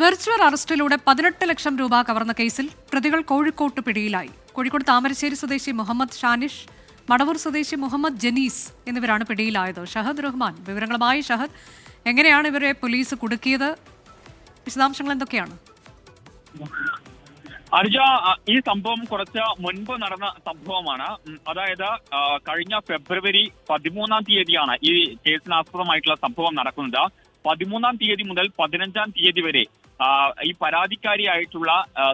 Virtual അറസ്റ്റിലൂടെ പതിനെട്ട് ലക്ഷം രൂപ കവർന്ന കേസിൽ പ്രതികൾ കോഴിക്കോട്ട് പിടിയിലായി. കോഴിക്കോട് താമരശ്ശേരി സ്വദേശി മുഹമ്മദ് ഷാനിഷ് മടവൂർ സ്വദേശി മുഹമ്മദ് ജനീസ് എന്നിവരാണ് പിടിയിലായത്. ഷഹദ് റഹ്മാൻ വിവരങ്ങളുമായി ഷഹദ്. എങ്ങനെയാണ് ഇവരെ പോലീസ് കുടുക്കിയത്? വിശദാംശങ്ങൾ എന്തൊക്കെയാണ്? അനുജ ഈ സംഭവം കുറച്ച് മുൻപ് നടന്ന സംഭവമാണ്. അതായത് കഴിഞ്ഞ ഫെബ്രുവരി പതിമൂന്നാം തീയതിയാണ് ഈ കേസിനാസ്പദമായിട്ടുള്ള സംഭവം നടക്കുന്നത്. പതിമൂന്നാം തീയതി മുതൽ പതിനഞ്ചാം തീയതി വരെ ഈ പരാതിക്കാരിയായിട്ടുള്ള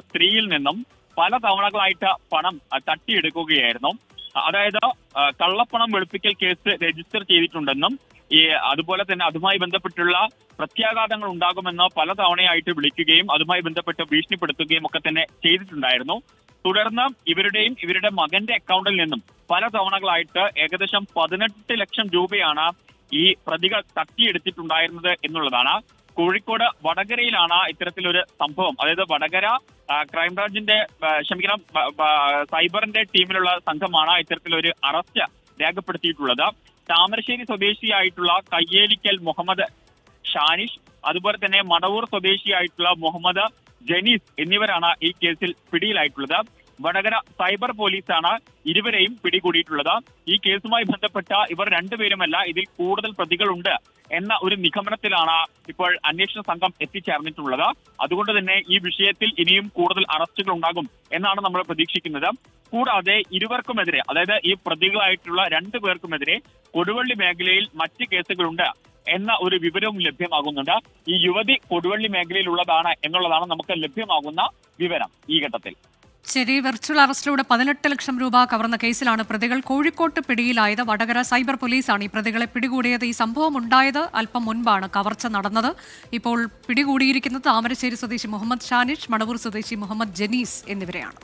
സ്ത്രീയിൽ നിന്നും പല തവണകളായിട്ട് പണം തട്ടിയെടുക്കുകയായിരുന്നു. അതായത് കള്ളപ്പണം വെളുപ്പിക്കൽ കേസ് രജിസ്റ്റർ ചെയ്തിട്ടുണ്ടെന്നും ഈ അതുപോലെ തന്നെ അതുമായി ബന്ധപ്പെട്ടുള്ള പ്രത്യാഘാതങ്ങൾ ഉണ്ടാകുമെന്ന് പല തവണയായിട്ട് വിളിക്കുകയും അതുമായി ബന്ധപ്പെട്ട് ഭീഷണിപ്പെടുത്തുകയും ഒക്കെ തന്നെ ചെയ്തിട്ടുണ്ടായിരുന്നു. തുടർന്ന് ഇവരുടെയും ഇവരുടെ മകന്റെ അക്കൗണ്ടിൽ നിന്നും പല തവണകളായിട്ട് ഏകദേശം പതിനെട്ട് ലക്ഷം രൂപയാണ് ഈ പ്രതികൾ തട്ടിയെടുത്തിട്ടുണ്ടായിരുന്നത് എന്നുള്ളതാണ്. കോഴിക്കോട് വടകരയിലാണ് ഇത്തരത്തിലൊരു സംഭവം. അതായത് വടകര ക്രൈംബ്രാഞ്ചിന്റെ ക്ഷമിക്കണം സൈബറിന്റെ ടീമിലുള്ള സംഘമാണ് ഇത്തരത്തിലൊരു അറസ്റ്റ് രേഖപ്പെടുത്തിയിട്ടുള്ളത്. താമരശ്ശേരി സ്വദേശിയായിട്ടുള്ള കയ്യേലിക്കൽ മുഹമ്മദ് ഷാനിഷ് അതുപോലെ തന്നെ മടവൂർ സ്വദേശിയായിട്ടുള്ള മുഹമ്മദ് ജനീസ് എന്നിവരാണ് ഈ കേസിൽ പിടിയിലായിട്ടുള്ളത്. വടകര സൈബർ പോലീസാണ് ഇരുവരെയും പിടികൂടിയിട്ടുള്ളത്. ഈ കേസുമായി ബന്ധപ്പെട്ട ഇവർ രണ്ടുപേരുമല്ല ഇതിൽ കൂടുതൽ പ്രതികളുണ്ട് എന്ന ഒരു നിഗമനത്തിലാണ് ഇപ്പോൾ അന്വേഷണ സംഘം എത്തിച്ചേർന്നിട്ടുള്ളത്. അതുകൊണ്ട് തന്നെ ഈ വിഷയത്തിൽ ഇനിയും കൂടുതൽ അറസ്റ്റുകൾ ഉണ്ടാകും എന്നാണ് നമ്മൾ പ്രതീക്ഷിക്കുന്നത്. കൂടാതെ ഇരുവർക്കുമെതിരെ അതായത് ഈ പ്രതികളായിട്ടുള്ള രണ്ടു പേർക്കുമെതിരെ കൊടുവള്ളി മേഖലയിൽ മറ്റ് കേസുകളുണ്ട് എന്ന ഒരു വിവരവും ലഭ്യമാകുന്നുണ്ട്. ഈ യുവതി കൊടുവള്ളി മേഖലയിലുള്ളതാണ് എന്നുള്ളതാണ് നമുക്ക് ലഭ്യമാകുന്ന വിവരം ഈ ഘട്ടത്തിൽ. ശരി വെർച്വൽ അറസ്റ്റിലൂടെ പതിനെട്ട് ലക്ഷം രൂപ കവർന്ന കേസിലാണ് പ്രതികൾ കോഴിക്കോട്ട് പിടിയിലായത്. വടകര സൈബർ പോലീസാണ് ഈ പ്രതികളെ പിടികൂടിയത്. ഈ സംഭവം ഉണ്ടായത് അല്പം മുൻപാണ്. കവർച്ച നടന്നത്. ഇപ്പോൾ പിടികൂടിയിരിക്കുന്നത് താമരശ്ശേരി സ്വദേശി മുഹമ്മദ് ഷാനിഷ് മണവൂർ സ്വദേശി മുഹമ്മദ് ജനീസ് എന്നിവരെയാണ്.